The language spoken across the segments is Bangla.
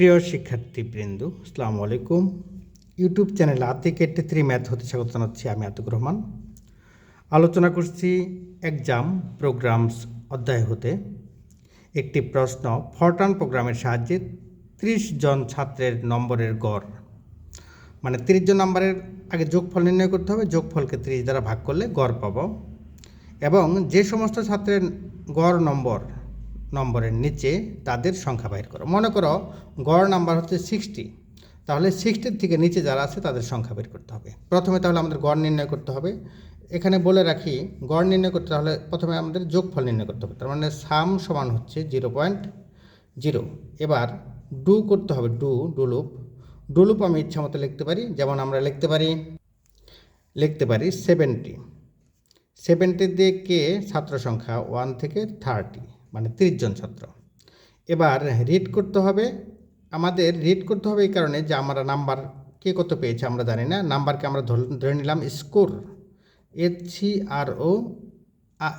প্রিয় শিক্ষার্থীবৃন্দ, আসসালামু আলাইকুম। YouTube channel Atik eighty three math হতে স্বাগত জানাচ্ছি আমি আতিক রহমান। আলোচনা করছি এক্সাম প্রোগ্রামস অধ্যায় হতে। একটি প্রশ্ন ফরটান প্রোগ্রামের সাহায্যে ত্রিশ জন ছাত্রের নম্বরের গড় মানে তিরিশ জন নম্বরের আগে যোগফল নির্ণয় করতে হবে, যোগফলকে ত্রিশ দ্বারা ভাগ করলে গড় পাব। এবং যে সমস্ত ছাত্রের গড় নম্বর নম্বরের নিচে তাদের সংখ্যা বাইর করো। মনে করো গড় নাম্বার হচ্ছে সিক্সটি তাহলে সিক্সটির থেকে নিচে যারা আছে তাদের সংখ্যা বের করতে হবে। প্রথমে তাহলে আমাদের গড় নির্ণয় করতে হবে। এখানে বলে রাখি, গড় নির্ণয় করতে হলে প্রথমে আমাদের যোগফল নির্ণয় করতে হবে। তার মানে সাম সমান হচ্ছে জিরো পয়েন্ট জিরো এবার ডু করতে হবে ডু ডুলুপ ডুলুপ আমি ইচ্ছা মতো লিখতে পারি। যেমন আমরা লিখতে পারি লিখতে পারি সেভেন্টি সেভেন্টি দিয়ে কে ছাত্র সংখ্যা ওয়ান থেকে থার্টি মানে তিরিশ জন ছাত্র। এবার রিড করতে হবে। আমাদের রিড করতে হবে এই কারণে যে আমরা নাম্বার কে কত পেয়েছে আমরা জানি না। নাম্বারকে আমরা ধর- নিলাম score S C R O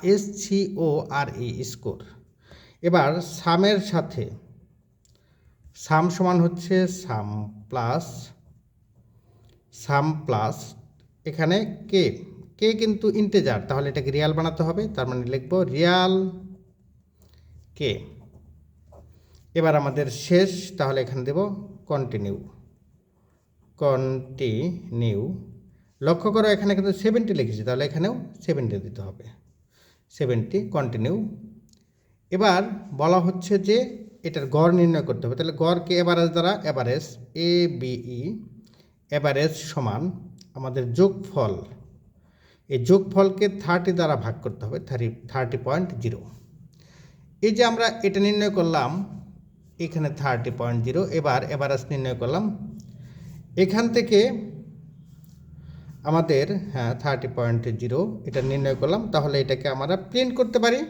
S C O R E score এবার সামের সাথে সাম সমান হচ্ছে সাম প্লাস সাম প্লাস এখানে কে কে কিন্তু ইন্টেজার তাহলে এটাকে রিয়াল বানাতে হবে। তার মানে লিখব রিয়াল কে? এবার আমাদের শেষ, তাহলে এখানে দেব কন্টিনিউ কন্টিনিউ লক্ষ্য করো, এখানে কিন্তু সেভেন্টি লিখেছি, তাহলে এখানেও সেভেন্টি দিতে হবে। সেভেন্টি কন্টিনিউ এবার বলা হচ্ছে যে এটার গড় নির্ণয় করতে হবে। তাহলে গড়কে এভারেজ দ্বারা এভারেজ এ বিই এভারেজ সমান আমাদের যোগফল। এই যোগফলকে থার্টি দ্বারা ভাগ করতে হবে থার্টি থার্টি পয়েন্ট জিরো এই যে আমরা এটা নির্ণয় করলাম, এখানে থার্টি পয়েন্ট জিরো এবার এভারেজ নির্ণয় করলাম। এখান থেকে আমাদের হ্যাঁ থার্টি পয়েন্ট জিরো এটা নির্ণয় করলাম। তাহলে এটাকে আমরা প্রিন্ট করতে পারি।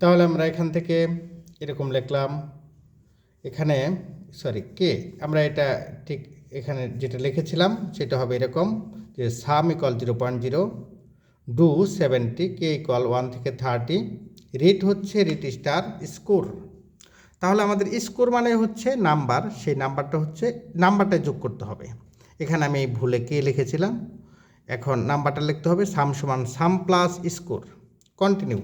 তাহলে আমরা এখান থেকে এরকম লিখলাম, এখানে সরি কে আমরা এটা ঠিক এখানে যেটা লিখেছিলাম, সেটা হবে এরকম যে sum equal zero point zero do seventy K equal one থেকে থার্টি রিট হচ্ছে রিট স্টার স্কোর তাহলে আমাদের স্কোর মানে হচ্ছে নাম্বার সেই নাম্বারটা হচ্ছে নাম্বারটা যোগ করতে হবে। এখানে আমি ভুলে কে লিখেছিলাম? এখন নাম্বারটা লিখতে হবে সাম সমান সাম প্লাস স্কোর কন্টিনিউ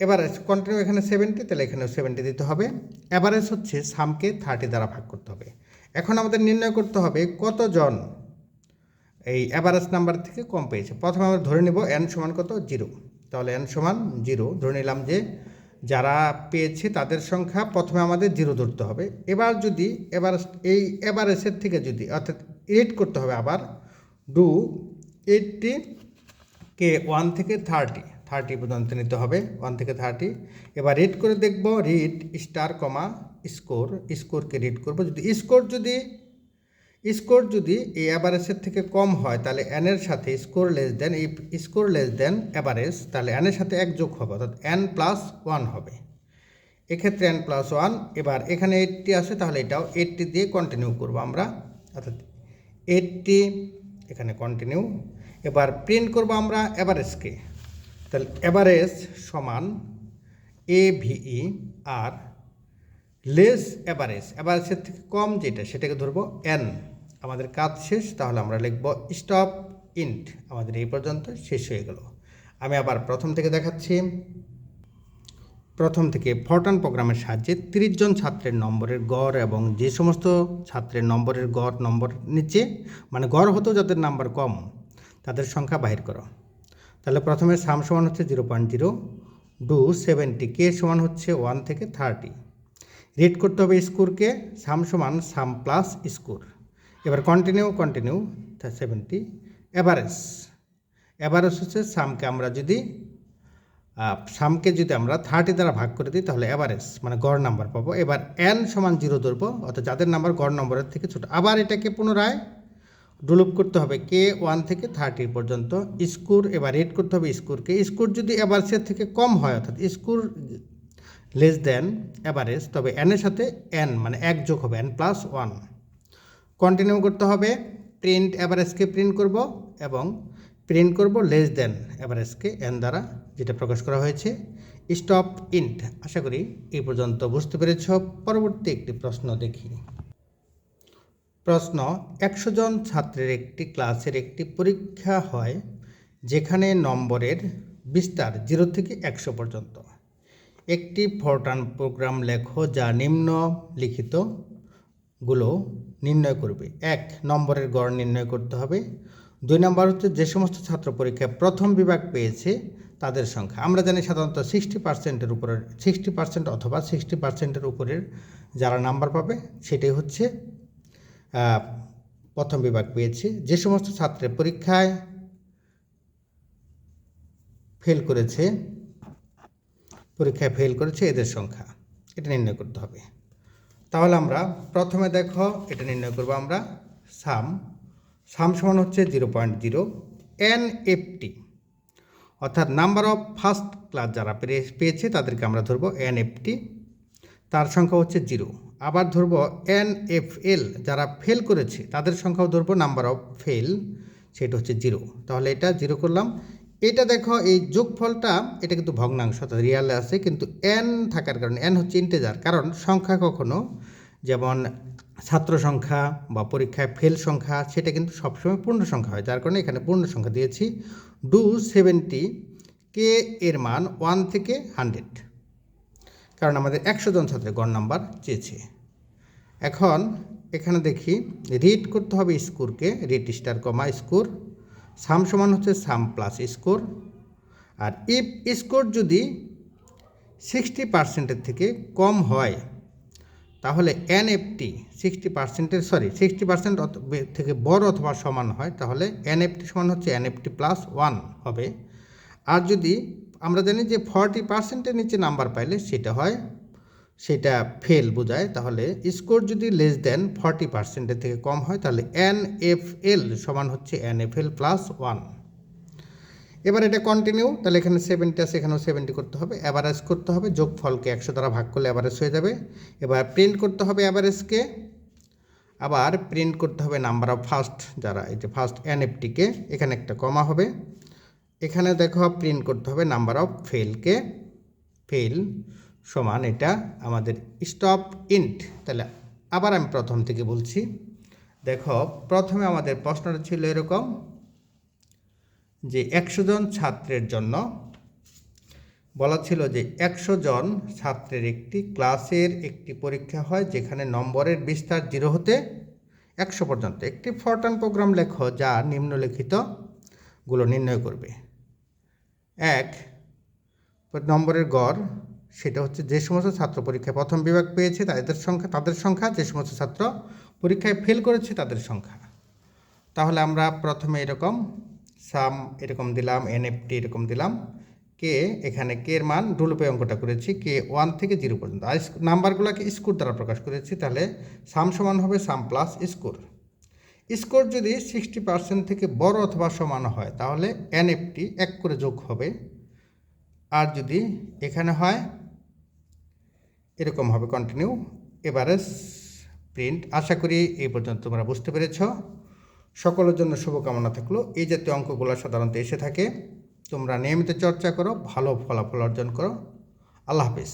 এবার কন্টিনিউ এখানে সেভেন্টি তাহলে এখানেও সেভেন্টি দিতে হবে। অ্যাভারেজ হচ্ছে সামকে থার্টি দ্বারা ভাগ করতে হবে। এখন আমাদের নির্ণয় করতে হবে কতজন এই অ্যাভারেজ নাম্বার থেকে কম পেয়েছে। প্রথমে আমরা ধরে নেব এন সমান কত? জিরো তাহলে এন সমান জিরো ধরে নিলাম যে যারা পেয়েছে তাদের সংখ্যা প্রথমে আমাদের জিরো ধরতে হবে। এবার যদি এবার এই এভারেজের থেকে যদি, অর্থাৎ এইট করতে হবে আবার ডু এইটটি কে ওয়ান থেকে থার্টি থার্টি পর্যন্ত নিতে হবে ওয়ান থেকে থার্টি এবার রিড করে দেখব রিড স্টার কমা স্কোর স্কোরকে রিড করব। যদি স্কোর যদি স্কোর যদি এই অ্যাভারেজের থেকে কম হয়, তাহলে এনের সাথে স্কোর লেস দেন এই স্কোর লেস দেন অ্যাভারেজ তাহলে এনের সাথে এক যোগ হবে, অর্থাৎ এন প্লাস ওয়ান হবে। এক্ষেত্রে এন প্লাস ওয়ান এবার এখানে এইটটি আছে তাহলে এটাও এইটটি দিয়ে কন্টিনিউ করব আমরা। অর্থাৎ এইটটি এখানে কন্টিনিউ এবার প্রিন্ট করব আমরা অ্যাভারেজকে তাহলে অ্যাভারেজ সমান এ ভিই আর লেস অ্যাভারেজ অ্যাভারেজের থেকে কম যেটা, সেটাকে ধরবো এন আমাদের কাজ শেষ, তাহলে আমরা লিখব স্টপ ইন্ট আমাদের এই পর্যন্ত শেষ হয়ে গেল। আমি আবার প্রথম থেকে দেখাচ্ছি। প্রথম থেকে ফরটান প্রোগ্রামের সাহায্যে তিরিশ জন ছাত্রের নম্বরের গড় এবং যে সমস্ত ছাত্রের নম্বরের গড়, নম্বর নিচে মানে গড় হতেও যাদের নাম্বার কম, তাদের সংখ্যা বাহির করো। তাহলে প্রথমে সাম সমান হচ্ছে zero point zero do seventy K সমান হচ্ছে ওয়ান থেকে থার্টি রিড করতে হবে স্কোরকে সাম সমান সাম প্লাস স্কোর এবার continue continue seventy average average হচ্ছে সামকে আমরা যদি সামকে যদি আমরা থার্টি দ্বারা ভাগ করে দিই, তাহলে অ্যাভারেজ মানে গড় নাম্বার পাবো। এবার এন সমান জিরো ধরবো, অর্থাৎ যাদের নাম্বার গড় নম্বরের থেকে ছোট। আবার এটাকে পুনরায় ডেভেলপ করতে হবে কে ওয়ান থেকে থার্টি পর্যন্ত। স্কোর, এবার রেড করতে হবে স্কোরকে। স্কোর যদি অ্যাভারেজের থেকে কম হয়, অর্থাৎ স্কোর লেস দেন অ্যাভারেজ তবে এনের সাথে এন মানে এক যোগ হবে এন প্লাস ওয়ান কন্টিনিউ করতে হবে প্রিন্ট অ্যাভারেজকে প্রিন্ট করব এবং প্রিন্ট করব লেস দেন অ্যাভারেজকে এন দ্বারা, যেটা প্রকাশ করা হয়েছে। স্টপ ইন্ট আশা করি এই পর্যন্ত বুঝতে পেরেছ। পরবর্তী একটি প্রশ্ন দেখি। প্রশ্ন, একশো জন ছাত্রের একটি ক্লাসের একটি পরীক্ষা হয় যেখানে নম্বরের বিস্তার জিরো থেকে একশো পর্যন্ত। একটি ফরটান প্রোগ্রাম লেখো যা নিম্নলিখিতগুলো নির্ণয় করবে। এক, নম্বরের গড় নির্ণয় করতে হবে। দুই, নম্বর হচ্ছে যে সমস্ত ছাত্র পরীক্ষায় প্রথম বিভাগ পেয়েছে তাদের সংখ্যা। আমরা জানি সাধারণত সিক্সটি পার্সেন্টের উপরের সিক্সটি পার্সেন্ট অথবা সিক্সটি পার্সেন্টের উপরের যারা নাম্বার পাবে, সেটাই হচ্ছে প্রথম বিভাগ পেয়েছে। যে সমস্ত ছাত্রের পরীক্ষায় ফেল করেছে, পরীক্ষায় ফেল করেছে, এদের সংখ্যা, এটা নির্ণয় করতে হবে। তাহলে আমরা প্রথমে দেখো, এটা নির্ণয় করব আমরা, সাম। সাম সমান হচ্ছে zero point zero N FT অর্থাৎ নাম্বার অফ ফার্স্ট ক্লাস যারা পেয়েছে তাদেরকে আমরা ধরবো এন এফটি তার সংখ্যা হচ্ছে জিরো। আবার ধরবো এন এফ এল যারা ফেল করেছে তাদের সংখ্যাও ধরবো নাম্বার অফ ফেল, সেটা হচ্ছে জিরো। তাহলে এটা জিরো করলাম। এটা দেখো, এই যোগফলটা, এটা কিন্তু ভগ্নাংশ, অর্থাৎ রিয়ালে আছে, কিন্তু এন থাকার কারণে এন হচ্ছে ইন্টেজার কারণ সংখ্যা কখনো, যেমন ছাত্র সংখ্যা বা পরীক্ষায় ফেল সংখ্যা, সেটা কিন্তু সবসময় পূর্ণ সংখ্যা হয়। যার কারণে এখানে পূর্ণ সংখ্যা দিয়েছি। ডু সেভেন্টি কে এর মান ওয়ান থেকে হান্ড্রেড কারণ আমাদের একশো জন ছাত্রের গড় নাম্বার চেয়েছে। এখন এখানে দেখি রিড করতে হবে স্কোরকে read star comma score sum সমান হচ্ছে সাম প্লাস স্কোর। আর ইফ স্কোর যদি সিক্সটি পার্সেন্টের থেকে কম হয়, তাহলে এন এনএফটি সিক্সটি পার্সেন্টের সরি সিক্সটি পার্সেন্ট থেকে বড় অথবা সমান হয়, তাহলে এন এনএফটি সমান হচ্ছে এন এনএফটি প্লাস ওয়ান হবে। আর যদি আমরা জানি যে ফর্টি পার্সেন্টের নিচে নাম্বার পাইলে, সেটা হয় সেটা ফেল বোঝায়, তাহলে স্কোর যদি লেস দেন ফর্টি পার্সেন্টের থেকে কম হয়, তাহলে এন এফ এল সমান হচ্ছে N F L plus one এবার এটা কন্টিনিউ তাহলে এখানে সেভেন্টি আছে, এখানেও সেভেন্টি করতে হবে অ্যাভারেজ করতে হবে যোগ ফলকে একশো দ্বারা ভাগ করলে অ্যাভারেজ হয়ে যাবে। এবার প্রিন্ট করতে হবে অ্যাভারেজকে আবার প্রিন্ট করতে হবে নাম্বার অফ ফার্স্ট যারা, এই যে ফার্স্ট এন এনএফটিকে এখানে একটা কমা হবে। এখানে দেখো প্রিন্ট করতে হবে নাম্বার অফ ফেলকে ফেল সমান এটা আমাদের স্টপ ইন্ট তাহলে আবার আমি প্রথম থেকে বলছি। দেখো, প্রথমে আমাদের প্রশ্নটা ছিল এরকম যে একশো জন ছাত্রের জন্য বলা ছিল যে একশো জন ছাত্রের একটি ক্লাসের একটি পরীক্ষা হয় যেখানে নম্বরের বিস্তার জিরো হতে একশো পর্যন্ত। একটি ফরটান প্রোগ্রাম লেখো যা নিম্নলিখিতগুলো নির্ণয় করবে। এক, নম্বরের গড় সেটা হচ্ছে যে সমস্ত ছাত্র পরীক্ষায় প্রথম বিভাগ পেয়েছে তাদের সংখ্যা তাদের সংখ্যা, যে সমস্ত ছাত্র পরীক্ষায় ফেল করেছে তাদের সংখ্যা। তাহলে আমরা প্রথমে এরকম সাম এরকম দিলাম এনএফটি এরকম দিলাম কে এখানে কে এর মান ডুলুপে অঙ্কটা করেছি কে ওয়ান থেকে জিরো পর্যন্ত। আর নাম্বারগুলোকে স্কোর দ্বারা প্রকাশ করেছি, তাহলে সাম সমান হবে সাম প্লাস স্কোর স্কোর যদি সিক্সটি পার্সেন্ট থেকে বড় অথবা সমান হয়, তাহলে এনএফটি এক করে যোগ হবে। আর যদি এখানে হয় এরকম হবে কন্টিনিউ এবারে প্রিন্ট আশা করি এই পর্যন্ত তোমরা বুঝতে পেরেছ। সকলের জন্য শুভকামনা থাকল। এই জাতীয় অঙ্কগুলো সাধারণত এসে থাকে। তোমরা নিয়মিত চর্চা করো, ভালো ফলাফল অর্জন করো। আল্লাহ হাফিজ।